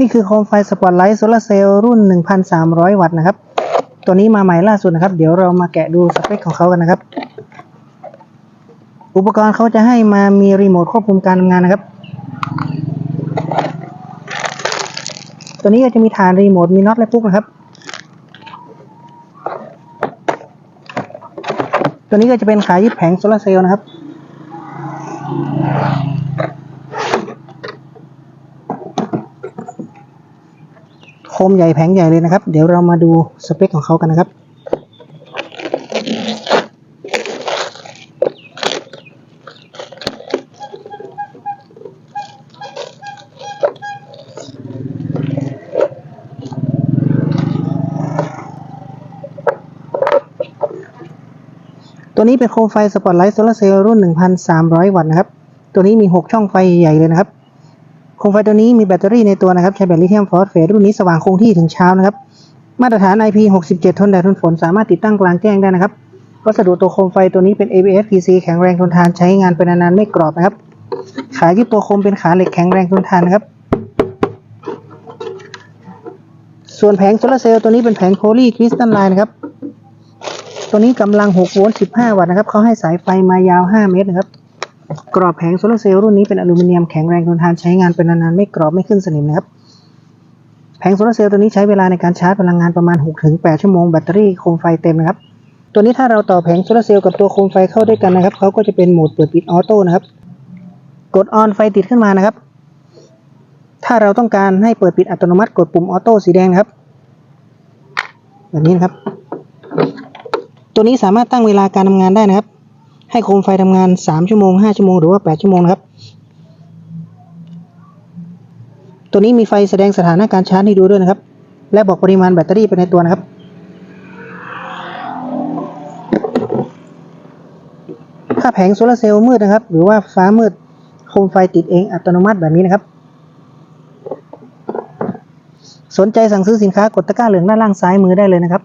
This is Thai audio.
นี่คือโคมไฟสปอตไลท์โซลาเซลล์รุ่น 1,300 วัตต์นะครับ ตัวนี้มาใหม่ล่าสุดนะครับ เดี๋ยวเรามาแกะดูสเปคของเขากันนะครับ อุปกรณ์เขาจะให้มามีรีโมทควบคุมการทำงานนะครับ ตัวนี้ก็จะมีฐานรีโมท มีน็อตและปุ๊กนะครับ ตัวนี้ก็จะเป็นขายึดแผงโซลาเซลล์นะครับ คมใหญ่แผงใหญ่เลยนะครับ เดี๋ยวเรามาดูสเปคของเขากันนะครับ ตัวนี้เป็นโคมไฟสปอตไลท์โซลาร์เซลล์รุ่น 1,300 วัตต์นะครับ ตัวนี้มี 6 ช่องไฟใหญ่เลยนะครับ โคมไฟตัวนี้มีแบตเตอรี่ในตัวนะครับ ใช้แบตลิเธียมฟอสเฟตรุ่นนี้สว่างคงที่ถึงเช้านะครับ มาตรฐาน IP67 ทนแดดทนฝน สามารถติดตั้งกลางแจ้งได้นะครับ วัสดุตัวโคมไฟตัวนี้เป็น ABS PC แข็งแรงทนทานใช้งานไปนานๆไม่กรอบนะครับ ขายึดตัวโคมเป็นขาเหล็กแข็งแรงทนทานนะครับ ส่วนแผงโซลาร์เซลล์ตัวนี้เป็นแผงโพลีคริสตัลไลน์นะครับ ตัวนี้กำลัง6โวลต์15 วัตต์นะครับเขาให้สายไฟมายาว 5 เมตรนะครับ กรอบแผงโซลาเซลล์รุ่นนี้เป็นอลูมิเนียมแข็งแรงทนทานใช้งานเป็นนานๆไม่กรอบไม่ขึ้นสนิมนะครับแผงโซลาเซลล์ตัวนี้ใช้เวลาในการชาร์จพลังงานประมาณ 6-8 ชั่วโมงแบตเตอรี่โคมไฟเต็มนะครับ ตัวนี้ถ้าเราต่อแผงโซลาเซลล์กับตัวโคมไฟเข้าด้วยกันนะครับเขาก็จะเป็นโหมดเปิดปิดออโต้นะครับ กดออนไฟติดขึ้นมานะครับ ถ้าเราต้องการให้เปิดปิดอัตโนมัติกดปุ่มออโต้สีแดงครับ แบบนี้นะครับ ตัวนี้สามารถตั้งเวลาการทำงานได้นะครับ ให้โคมไฟทำงาน 3 ชั่วโมง 5 ชั่วโมง หรือว่า 8 ชั่วโมงนะครับ ตัวนี้มีไฟแสดงสถานะการชาร์จให้ดูด้วยนะครับ และบอกปริมาณแบตเตอรี่ไปในตัวนะครับ ถ้าแผงโซลาร์เซลล์มืดนะครับ หรือว่าฟ้ามืด โคมไฟติดเองอัตโนมัติแบบนี้นะครับ สนใจสั่งซื้อสินค้ากดตะกร้าเหลืองด้านล่างซ้ายมือได้เลยนะครับ